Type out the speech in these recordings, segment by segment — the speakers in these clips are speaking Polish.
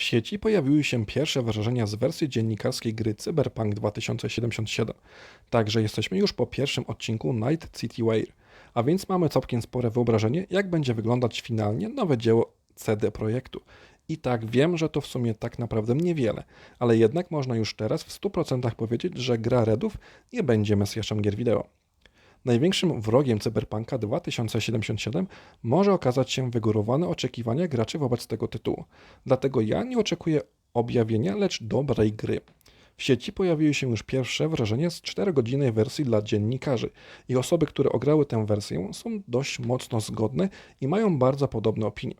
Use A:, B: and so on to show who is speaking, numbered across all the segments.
A: W sieci pojawiły się pierwsze wrażenia z wersji dziennikarskiej gry Cyberpunk 2077. Także jesteśmy już po pierwszym odcinku Night City Wire, a więc mamy całkiem spore wyobrażenie, jak będzie wyglądać finalnie nowe dzieło CD Projektu. I tak wiem, że to w sumie tak naprawdę niewiele, ale jednak można już teraz w 100% powiedzieć, że gra Redów nie będzie mesjaszem gier wideo. Największym wrogiem Cyberpunka 2077 może okazać się wygórowane oczekiwania graczy wobec tego tytułu. Dlatego ja nie oczekuję objawienia, lecz dobrej gry. W sieci pojawiły się już pierwsze wrażenia z 4-godzinnej wersji dla dziennikarzy i osoby, które ograły tę wersję są dość mocno zgodne i mają bardzo podobne opinie.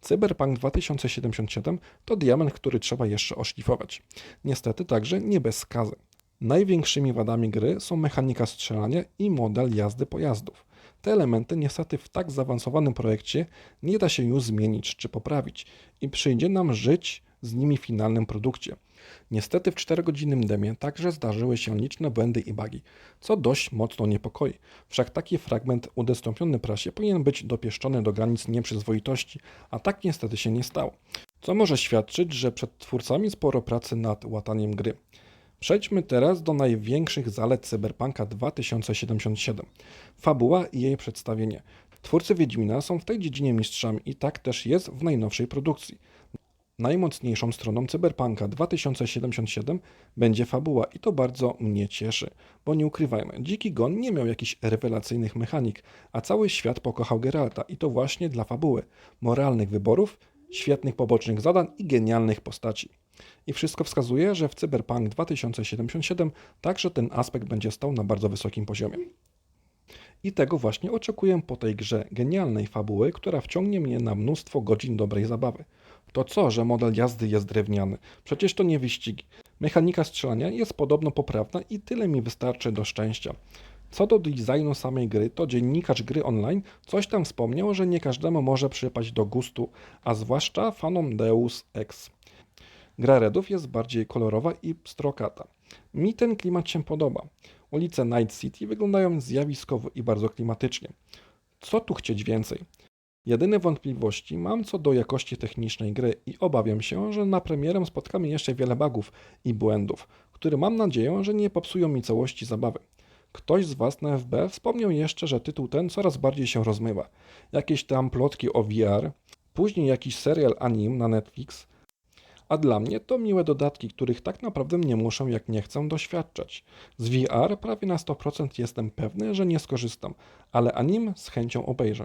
A: Cyberpunk 2077 to diament, który trzeba jeszcze oszlifować. Niestety także nie bez skazy. Największymi wadami gry są mechanika strzelania i model jazdy pojazdów. Te elementy niestety w tak zaawansowanym projekcie nie da się już zmienić czy poprawić i przyjdzie nam żyć z nimi w finalnym produkcie. Niestety w 4-godzinnym demie także zdarzyły się liczne błędy i bugi, co dość mocno niepokoi. Wszak taki fragment udostępniony prasie powinien być dopieszczony do granic nieprzyzwoitości, a tak niestety się nie stało. Co może świadczyć, że przed twórcami sporo pracy nad łataniem gry. Przejdźmy teraz do największych zalet Cyberpunka 2077. Fabuła i jej przedstawienie. Twórcy Wiedźmina są w tej dziedzinie mistrzami i tak też jest w najnowszej produkcji. Najmocniejszą stroną Cyberpunka 2077 będzie fabuła i to bardzo mnie cieszy, bo nie ukrywajmy, Dziki Gon nie miał jakichś rewelacyjnych mechanik, a cały świat pokochał Geralta i to właśnie dla fabuły, moralnych wyborów, świetnych pobocznych zadań i genialnych postaci. I wszystko wskazuje, że w Cyberpunk 2077 także ten aspekt będzie stał na bardzo wysokim poziomie. I tego właśnie oczekuję po tej grze genialnej fabuły, która wciągnie mnie na mnóstwo godzin dobrej zabawy. To co, że model jazdy jest drewniany? Przecież to nie wyścigi. Mechanika strzelania jest podobno poprawna i tyle mi wystarczy do szczęścia. Co do designu samej gry, to dziennikarz gry online coś tam wspomniał, że nie każdemu może przypaść do gustu, a zwłaszcza fanom Deus Ex. Gra Redów jest bardziej kolorowa i pstrokata. Mi ten klimat się podoba. Ulice Night City wyglądają zjawiskowo i bardzo klimatycznie. Co tu chcieć więcej? Jedyne wątpliwości mam co do jakości technicznej gry i obawiam się, że na premierę spotkamy jeszcze wiele bugów i błędów, które mam nadzieję, że nie popsują mi całości zabawy. Ktoś z Was na FB wspomniał jeszcze, że tytuł ten coraz bardziej się rozmywa. Jakieś tam plotki o VR, później jakiś serial anim na Netflix, a dla mnie to miłe dodatki, których tak naprawdę nie muszę jak nie chcę doświadczać. Z VR prawie na 100% jestem pewny, że nie skorzystam, ale anim z chęcią obejrzę.